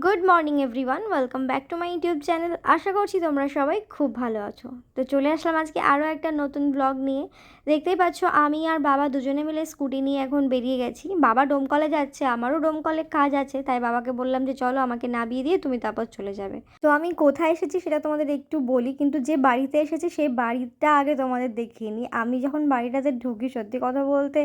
Good morning everyone welcome back to my YouTube channel আশা করছি তোমরা সবাই খুব ভালো আছো। তো চলে আসলাম আজকে আরও একটা নতুন ব্লগ নিয়ে। দেখতেই পাচ্ছ, আমি আর বাবা দুজনে মিলে স্কুটি নিয়ে এখন বেরিয়ে গেছি। বাবা ডোমকলে যাচ্ছে, আমারও ডোমকলে কাজ আছে। তাই বাবাকে বললাম যে, চলো আমাকে নামিয়ে দিয়ে তুমি তারপর চলে যাবে। তো আমি কোথায় এসেছি সেটা তোমাদের একটু বলি, কিন্তু যে বাড়িতে এসেছি সেই বাড়িটা আগে তোমাদের দেখিয়ে নিই। আমি যখন বাড়িটাতে ঢুকি, সত্যি কথা বলতে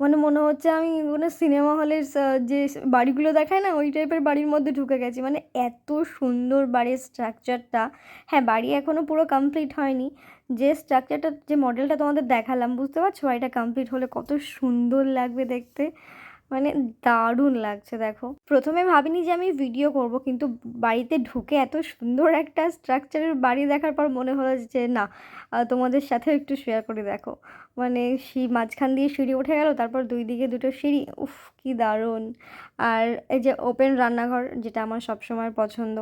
মানে মনে হচ্ছে আমি কোনো সিনেমা হলের যে বাড়িগুলো দেখায় না, ওই টাইপের বাড়ির মধ্যে ঢুকে গেছি। মানে এত সুন্দর বাড়ির স্ট্রাকচারটা হ্যাঁ বাড়ি এখনও পুরো কমপ্লিট হয়নি। যে স্ট্রাকচারটা যে মডেলটা তোমাদের দেখালাম, বুঝতে পারছ? বাড়িটা কমপ্লিট হলে কত সুন্দর লাগবে দেখতে। মানে দারুণ লাগছে, দেখো। প্রথমে ভাবিনি যে আমি ভিডিও করব, কিন্তু বাড়িতে ঢুকে এত সুন্দর একটা স্ট্রাকচারের বাড়ি দেখার পর মনে হলো যে না তোমাদের সাথেও একটু শেয়ার করে দেখো। মানে সেই মাঝখান দিয়ে সিঁড়ি উঠে গেল, তারপর দুই দিকে দুটো সিঁড়ি, উফ, কি দারুণ। আর এই যে ওপেন রান্নাঘর, যেটা আমার সবসময় পছন্দ।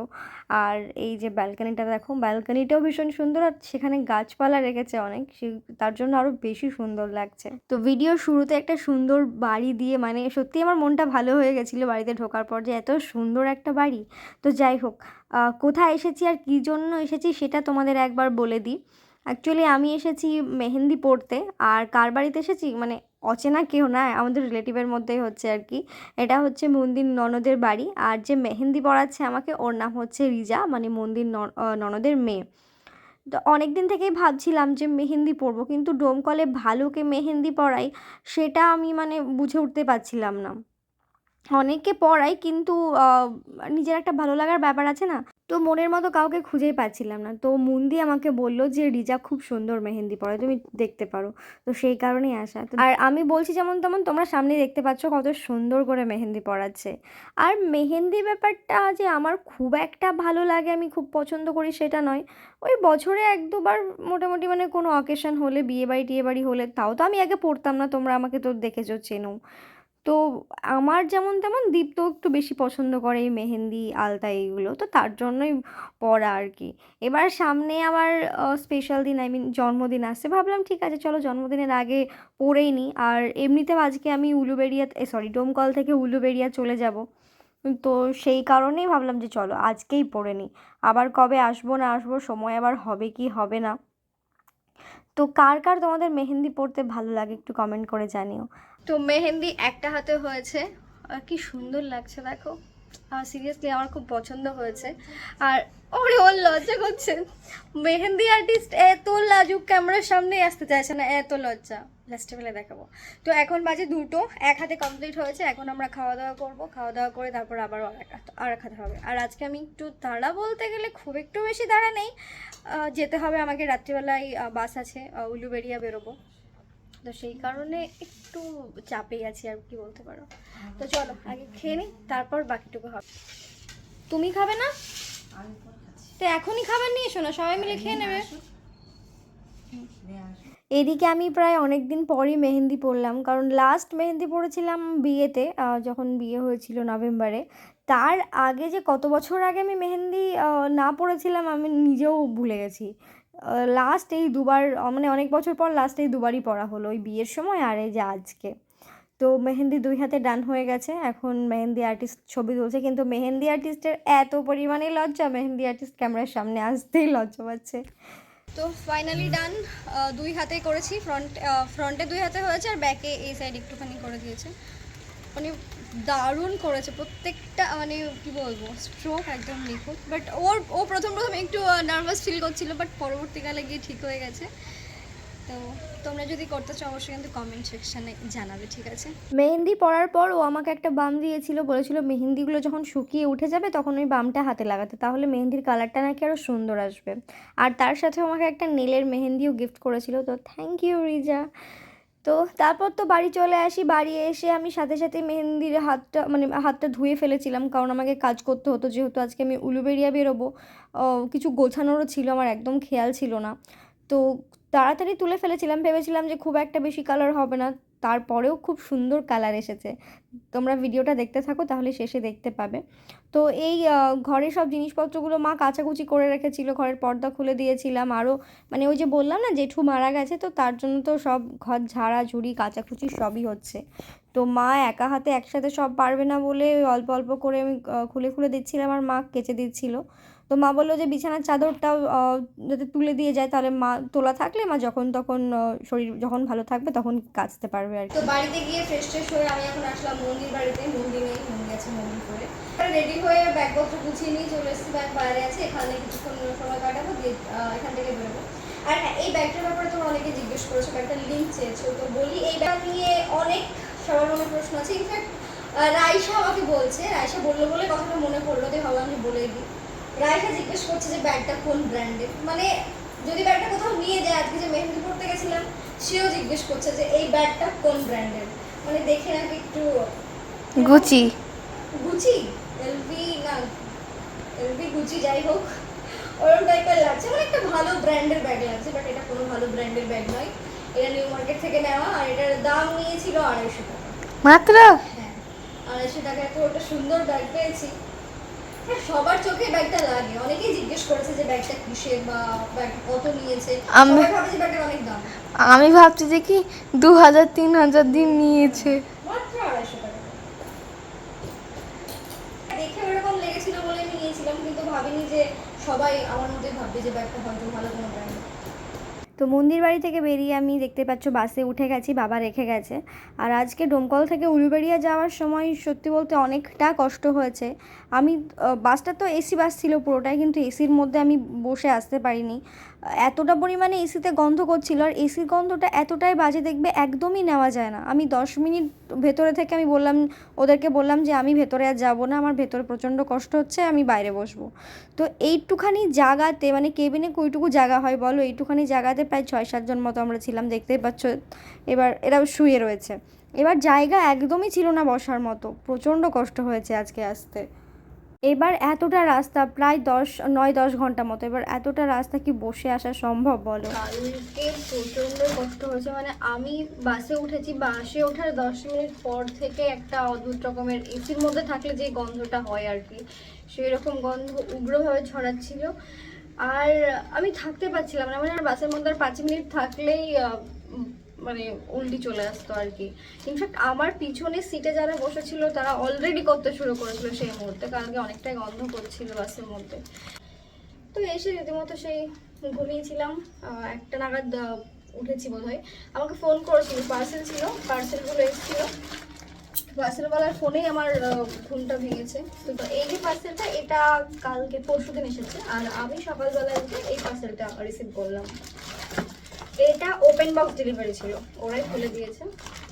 আর এই যে ব্যালকানিটা দেখো ব্যালকানিটাও ভীষণ সুন্দর, আর সেখানে গাছপালা রেখেছে অনেক তার জন্য আরও বেশি সুন্দর লাগছে। তো ভিডিও শুরুতে একটা সুন্দর বাড়ি দিয়ে মানে সত্যি আমার মনটা ভালো হয়ে গেছিল বাড়িতে ঢোকার পর যে এত সুন্দর একটা বাড়ি। তো যাই হোক কোথায় এসেছি আর কী জন্য এসেছি সেটা তোমাদের একবার বলে দিই। অ্যাকচুয়ালি আমি এসেছি মেহেন্দি পড়তে আর কার বাড়িতে এসেছি? মানে অচেনা কেউ না, আমাদের রিলেটিভের মধ্যেই হচ্ছে আর কি। এটা হচ্ছে মন্দির ননদের বাড়ি। আর যে মেহেন্দি পড়াচ্ছে আমাকে, ওর নাম হচ্ছে রিজা মানে মন্দির ননদের মেয়ে। তো অনেক দিন থেকেই ভাবছিলাম যে মেহেন্দি পরবো, কিন্তু ডোমকলে ভালোকে মেহেন্দি পরাই, সেটা আমি মানে বুঝে উঠতে পারছিলাম না। অনেকে পড়াই কিন্তু নিজের একটা ভালো লাগার ব্যাপার আছে না? তো মনের মতো কাউকে খুঁজেই পাচ্ছিলাম না। তো মুন্দি আমাকে বলল যে, রিজা খুব সুন্দর মেহেন্দি পড়ে তুমি দেখতে পারো। তো সেই কারণেই আসা। আর আমি বলছি যেমন তেমন, তোমরা সামনে দেখতে পাচ্ছ কত সুন্দর করে মেহেন্দি পড়াচ্ছে। আর মেহেন্দি ব্যাপারটা যে আমার খুব একটা ভালো লাগে, আমি খুব পছন্দ করি সেটা নয়। ওই বছরে এক দুবার মোটামুটি মানে কোনো অকেশন হলে, বিয়ে বাড়ি টিয়ে বাড়ি হলে, তাও তো আমি আগে পড়তাম না, তোমরা আমাকে তো দেখেছ, চেনো। তো আমার যেমন তেমন দীপ্ত একটু বেশি পছন্দ করে, এই মেহেন্দি, আলতা এইগুলো। তো তার জন্যই পড়া আর কি। এবার সামনে আবার স্পেশাল দিন আই মিন জন্মদিন আসছে ভাবলাম ঠিক আছে, চলো জন্মদিনের আগে পড়েই নিই আর এমনিতেও আজকে আমি উলুবেড়িয়া সরি ডোমকল থেকে উলুবেড়িয়া চলে যাব। তো সেই কারণেই ভাবলাম যে চলো আজকেই পড়ে নিই আবার কবে আসব, না আসব, সময় আবার হবে কি হবে না। তো কার কার তোমাদের মেহেন্দি পড়তে ভালো লাগে একটু কমেন্ট করে জানিও। তো মেহেন্দি একটা হাতে হয়েছে। আর কি সুন্দর লাগছে, দেখো। আর সিরিয়াসলি আমার খুব পছন্দ হয়েছে। আর ওরে, ওর লজ্জা করছে। মেহেন্দি আর্টিস্ট এত লাজুক ক্যামেরার সামনে আসতে চাইছে না, এত লজ্জা। লাস্টে দেখাবো। তো এখন বাজে দুটো, এক হাতে কমপ্লিট হয়েছে, এখন আমরা খাওয়া দাওয়া করব। খাওয়া দাওয়া করে তারপর আবার আর এক হাতে- হবে। আর আজকে আমি একটু তাড়া বলতে গেলে খুব একটু বেশি তাড়া নেই। যেতে হবে, আমাকে রাত্রিবেলায় বাস আছে উলুবেড়িয়া বেরোবো। তো সেই কারণে একটু চাপেই আছি আর কি বলতে পারো। তো চলো আগে খেয়ে নিই তারপর বাকিটুকু হবে। তুমি খাবে না? তো এখনই খাবার নিয়ে এসো না সবাই মিলে খেয়ে নেবে। এদিকে আমি প্রায় অনেক দিন পরই মেহেন্দি পরলাম কারণ লাস্ট মেহেন্দি পরেছিলাম বিয়েতে যখন বিয়ে হয়েছিল নভেম্বরে। তার আগে যে কত বছর আগে আমি মেহেন্দি না পরেছিলাম আমি নিজেও ভুলে গেছি। লাস্ট এই দুবার মানে অনেক বছর পর লাস্ট এই দুবারই পড়া হলো ওই বিয়ের সময় আর এই যে আজকে। তো মেহেন্দি দুই হাতে ডান হয়ে গেছে, এখন মেহেন্দি আর্টিস্ট ছবি তুলছে, কিন্তু মেহেন্দি আর্টিস্টের এত পরিমাণে লজ্জা, মেহেন্দি আর্টিস্ট ক্যামেরার সামনে আসতেই লজ্জা পাচ্ছে। তো ফাইনালি ডান দুই হাতে করেছি ফ্রন্ট ফ্রন্টে দুই হাতে হয়েছে আর ব্যাকে এই সাইড একটুখানি করে দিয়েছে। মানে দারুণ করেছে। প্রত্যেকটা মানে কি বলব স্ট্রোক একদম নিখুঁত। বাট ওর, ও প্রথম প্রথম একটু নার্ভাস ফিল করছিল বাট পরবর্তীকালে গিয়ে ঠিক হয়ে গেছে। তো তোমরা যদি করতে চাও, অবশ্যই কিন্তু কমেন্ট সেকশানে জানাবে, ঠিক আছে? মেহেন্দি পরার পর ও আমাকে একটা বাম দিয়েছিল, বলেছিল মেহেন্দিগুলো যখন শুকিয়ে উঠে যাবে, তখন ওই বামটা হাতে লাগাতে। তাহলে মেহেন্দির কালারটা নাকি আরও সুন্দর আসবে। আর তার সাথে আমাকে একটা নীলের মেহেন্দিও গিফট করেছিল, তো থ্যাংক ইউ রিজা। তো তারপর তো বাড়ি চলে আসি। বাড়ি এসে আমি সাথে সাথে মেহেন্দির হাতটা মানে হাতটা ধুয়ে ফেলেছিলাম। কারণ আমাকে কাজ করতে হতো, যেহেতু আজকে আমি উলুবেরিয়া বেরোবো। কিছু গোছানোরও ছিল, আমার একদম খেয়াল ছিল না। তো তাড়াতাড়ি তুলে ফেলেছিলাম, ভেবেছিলাম যে খুব একটা বেশি কালার হবে না, তারপরেও খুব সুন্দর কালার এসেছে। তোমরা ভিডিওটা দেখতে থাকো, তাহলে শেষে দেখতে পাবে। তো এই ঘরের সব জিনিসপত্রগুলো মা কাচাকুচি করে রেখেছিল, ঘরের পর্দা খুলে দিয়েছিলাম আরও মানে ওই যে বললাম না, জেঠু মারা গেছে, তো তার জন্য তো সব ঘর ঝাড়া ঝুড়ি কাচাকুচি সবই হচ্ছে। তো মা একা হাতে একসাথে সব পারবে না বলে অল্প অল্প করে আমি খুলে খুলে দিচ্ছিলাম, আর মা কেচে দিচ্ছিল। তো মা বলল যে বিছানার চাদরটা যাতে তুলে দিয়ে যায়, তাহলে মা তোলা থাকলে মা যখন তখন শরীর যখন ভালো থাকবে তখন কাচতে পারবে আর তো বাড়িতে গিয়ে ফ্রেশ ট্রেশ হয়ে আমি এখন আসলাম মন্দির বাড়িতে, মন্দির নেই মন্দির আছে মন্দির করে। রেডি হয়ে ব্যাগপত্র গুছিয়ে নিয়ে চলে এসেছি, ব্যাগ বাইরে আছে, এখানে কিছুক্ষণ সময় কাটাবো, দিয়ে এখান থেকে বেরোবো। আর হ্যাঁ এই ব্যাগটার ব্যাপারে তোমরা অনেকে জিজ্ঞেস করেছ, ব্যাগটা লিঙ্ক চেয়েছো, তো বলি এই ব্যাগ নিয়ে অনেক সবার মনে প্রশ্ন আছে। ইনফ্যাক্ট রাইসা আমাকে বলছে, রাইসা বলল বলে কথাটা মনে পড়ল, যে ভাবলাম আমি বলে দিই। রাইসা জিজ্ঞেস করছে যে ব্যাগটা কোন ব্র্যান্ডের? মানে যদি ব্যাগটা কোথাও নিয়ে যায় আজকে যে মেহেন্দি পড়তে গেছিলাম সেও জিজ্ঞেস করছে যে এই ব্যাগটা কোন ব্র্যান্ডের? মানে দেখে নাকি একটু গুচি। গুচি? এলভি না এলভি গুচি যাই হোক। ওরকম টাইপের লাগছে। মানে একটা ভালো ব্র্যান্ডের ব্যাগ লাগছে বাট এটা কোনো ভালো ব্র্যান্ডের ব্যাগ নয়। এটা নিউ মার্কেট থেকে নেওয়া আর এটার দাম নিয়েছিল আড়াইশো টাকা। মাত্র? হ্যাঁ আড়াইশো টাকায় তো ওটা সুন্দর ব্যাগ পেয়েছি। সবার চোখে ব্যাগটা লাগে। অনেকেই জিজ্ঞেস করেছে যে ব্যাগটা কিসের বা ব্যাগটা কত নিয়েছে। আমি- ভাবছি ব্যাগটার অনেক দাম। আমি ভাবছি যে কি দু হাজার তিন হাজার দিন নিয়েছে। মাত্র আড়াইশো টাকা। দেখে ওরকম লেগেছিল বলে আমি নিয়েছিলাম কিন্তু ভাবিনি যে সবাই আমার মধ্যে ভাববে যে ব্যাগটা হয়তো ভালো কোনো তো মন্দির বাড়ি থেকে বেরিয়ে আমি দেখতে পাচ্ছ বাসে উঠে গেছি, বাবা রেখে গেছে। আর আজকে ডোমকল থেকে উলুবেড়িয়া যাওয়ার সময় সত্যি বলতে অনেকটা কষ্ট হয়েছে। আমি বাসটা তো এসি বাস ছিল পুরোটাই, কিন্তু এসির মধ্যে আমি বসে আসতে পারিনি। এতটা পরিমাণে এসিতে গন্ধ করছিল, আর এসির গন্ধটা এতটাই বাজে দেখবে একদমই নেওয়া যায় না। আমি দশ মিনিট ভেতরে থেকে আমি বললাম, ওদেরকে বললাম যে আমি ভেতরে আর যাব না, আমার ভেতরে প্রচণ্ড কষ্ট হচ্ছে, আমি বাইরে বসবো। তো এইটুখানি জায়গাতে মানে কেবিনে কইটুকু জায়গা হয় বলো, এইটুখানি জায়গাতে প্রায় ছয় সাতজন মতো আমরা ছিলাম, দেখতেই পাচ্ছ। এবার এরা শুয়ে রয়েছে। এবার জায়গা একদমই ছিল না বসার মতো। প্রচণ্ড কষ্ট হয়েছে আজকে আসতে। এবার এতটা রাস্তা, প্রায় দশ, নয়, দশ ঘণ্টা মতো। এবার এতটা রাস্তা কি বসে আসা সম্ভব, বলো? কালকে প্রচণ্ড কষ্ট হয়েছে। মানে আমি বাসে উঠেছি, বাসে ওঠার দশ মিনিট পর থেকে একটা অদ্ভুত রকমের এসির মধ্যে থাকলে যে গন্ধটা হয় আর কি। সেই রকম গন্ধ উগ্রভাবে ছড়াচ্ছিল। আর, আমি থাকতে পারছিলাম না। মানে আর বাসের মধ্যে আর পাঁচ মিনিট থাকলেই মানে উল্টি চলে আসতো আর কি। ইনফ্যাক্ট আমার পিছনের সিটে যারা বসেছিল, তারা অলরেডি করতে শুরু করেছিল সেই মুহূর্তে। কারণ কি অনেকটাই গন্ধ করছিল বাসের মধ্যে। তো এসে রীতিমতো সেই ঘুমিয়েছিলাম। একটা নাগাদ উঠেছি বোধহয়। আমাকে ফোন করেছিল পার্সেল ছিল পার্সেলগুলো এসেছিল। পার্সেলওয়ালার ফোনেই আমার ঘুমটা ভেঙেছে। তো এই যে পার্সেলটা, এটা কালকে পরশু দিন এসেছে। আর আমি সকালবেলা উঠে এই পার্সেলটা রিসিভ করলাম, এটা ওপেন বক্স ডেলিভারি ছিল। ওরাই খুলে দিয়েছে।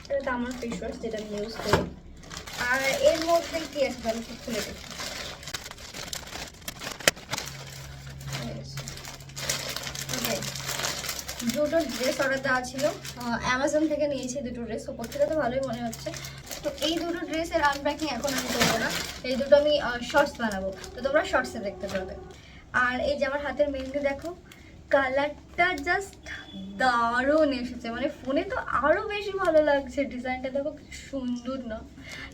এটা তো আমার ফেস ওয়াশ যেটা আমি ইউজ করি। আর এর মধ্যে কি আছে একটু খুলে দেখি। দুটো ড্রেস অর্ডার দেওয়া ছিল। অ্যামাজন থেকে নিয়েছি দুটো ড্রেস ওপর থেকে তো ভালোই মনে হচ্ছে। তো এই দুটো ড্রেসের আনপ্যাকিং এখন আমি করব না। এই দুটো আমি শর্টস বানাবো। তো তোমরা শর্টসে দেখতে পারবে আর এই যে আমার হাতের মেহেন্দি দেখো কালারটা জাস্ট দারুণ এসেছে। মানে ফোনে তো আরও বেশি ভালো লাগছে। ডিজাইনটা দেখো সুন্দর না।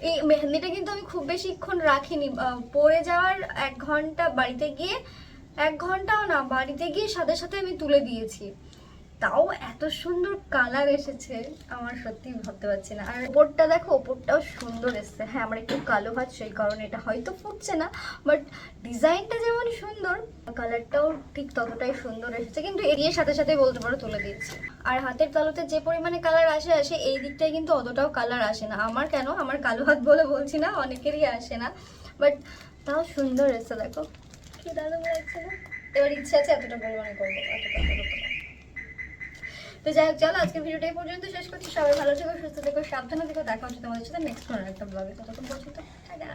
এই মেহেন্দিটা কিন্তু আমি খুব বেশিক্ষণ রাখিনি। পরে যাওয়ার এক ঘণ্টা বাড়িতে গিয়ে, এক ঘন্টাও না, বাড়িতে গিয়ে সাথে সাথে আমি তুলে দিয়েছি। তাও এত সুন্দর কালার এসেছে, আমার সত্যি ভাবতে পারছি না। আর ওপরটা দেখো ওপরটাও সুন্দর এসেছে। হ্যাঁ আমার একটু কালো ভাত সেই কারণে এটা হয়তো ফুটছে না বাট ডিজাইনটা যেমন সুন্দর কালারটাও ঠিক ততটাই সুন্দর এসেছে, কিন্তু এরিয়ে সাথে সাথে বলতে পারো তুলে দিচ্ছি আর হাতের তালুতে যে পরিমাণে কালার আসে আসে, এই দিকটায় কিন্তু অতটাও কালার আসে না। আমার কেন? আমার কালো হাত বলে বলছি না, অনেকেরই আসে না বাট তাও সুন্দর এসেছে, দেখো। কি দারুণ লাগছে না এবার ইচ্ছে আছে এতটা পরিমাণে করব, এতটা। তো যাই হোক, চলো আজকের ভিডিওটা এই পর্যন্ত শেষ করছি। সবাই ভালো থেকো, সুস্থ থেকো, সাবধানে থেকো। দেখা হচ্ছে তোমাদের সাথে নেক্সট কোনো একটা ব্লগে ততক্ষণ পর্যন্ত, টাটা।